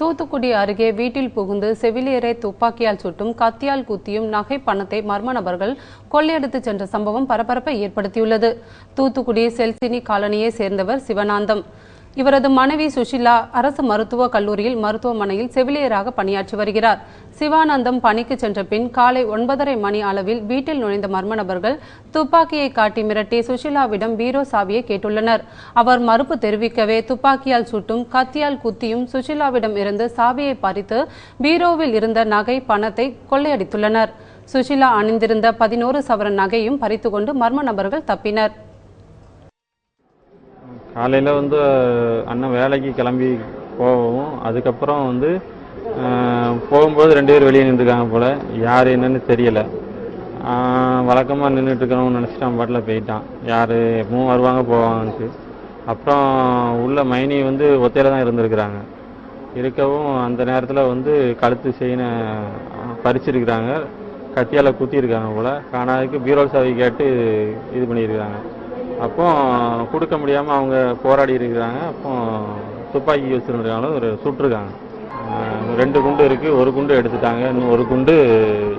தூத்துக்குடி அருகே வீட்டில் புகுந்து செவிலியரை துப்பாக்கியால் சுட்டும் கத்தியால் குத்தியும் நகை பணத்தை மர்ம நபர்கள் கொள்ளையடித்து சென்ற சம்பவம் பரபரப்பை ஏற்படுத்தியுள்ளது. தூத்துக்குடி செல்சினி காலனியை சேர்ந்தவர் சிவனாந்தம் இவரது மனைவி சுஷிலா அரசு மருத்துவக் கல்லூரியில் மருத்துவமனையில் செவிலியராக பணியாற்றி வருகிறார். சிவானந்தம் பணிக்கு சென்ற பின் காலை ஒன்பதரை மணி அளவில் வீட்டில் நுழைந்த மர்ம நபர்கள் துப்பாக்கியை காட்டி மிரட்டி சுஷிலாவிடம் பீரோ சாவியை கேட்டுள்ளனர். அவர் மறுப்பு தெரிவிக்கவே துப்பாக்கியால் சுட்டும் கத்தியால் குத்தியும் சுஷிலாவிடம் இருந்து சாவியை பறித்து பீரோவில் இருந்த நகை பணத்தை கொள்ளையடித்துள்ளனர். சுஷிலா அணிந்திருந்த பதினோரு சவரன் நகையும் பறித்துக்கொண்டு மர்ம நபர்கள் தப்பினர். காலையில் வந்து அண்ணன் வேலைக்கு கிளம்பி போகவும் அதுக்கப்புறம் வந்து போகும்போது ரெண்டு பேர் வெளியே நின்றுருக்காங்க போல். யார் என்னன்னு தெரியலை. வழக்கமாக நின்றுட்டு இருக்கிறவங்க நினச்சிட்டு அவன் பாட்டில் போயிட்டான். யார் எப்பவும் வருவாங்க போவாங்கன்ட்டு. அப்புறம் உள்ள மைனி வந்து ஒத்தையில் தான் இருந்திருக்கிறாங்க. இருக்கவும் அந்த நேரத்தில் வந்து கழுத்து செயினை பறிச்சிருக்கிறாங்க. கத்தியால் குத்திருக்காங்க போல். காணாதுக்கு பீரோல் சாவி கேட்டு இது பண்ணியிருக்கிறாங்க. அப்போ கொடுக்க முடியாமல் அவங்க போராடி இருக்கிறாங்க. அப்போ துப்பாக்கி வச்சுருந்துருக்காங்க ஒரு சுட்டிருக்காங்க. ரெண்டு குண்டு இருக்குது ஒரு குண்டு எடுத்துட்டாங்க. இன்னும் ஒரு குண்டு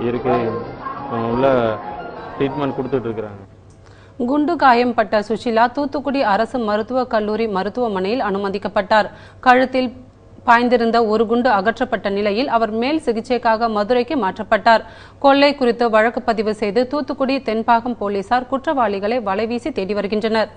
இருக்குது உள்ள ட்ரீட்மெண்ட் கொடுத்துட்ருக்குறாங்க குண்டு காயம்பட்ட சுஷிலா தூத்துக்குடி அரசு மருத்துவக் கல்லூரி மருத்துவமனையில் அனுமதிக்கப்பட்டார். கழுத்தில் பாய்ந்திருந்த ஒரு குண்டு அகற்றப்பட்ட நிலையில் அவர் மேல் சிகிச்சைக்காக மதுரைக்கு மாற்றப்பட்டார். கொள்ளை குறித்து வழக்கு பதிவு செய்து தூத்துக்குடி தென்பாகம் போலீசார் குற்றவாளிகளை வலைவீசி தேடி வருகின்றனர்.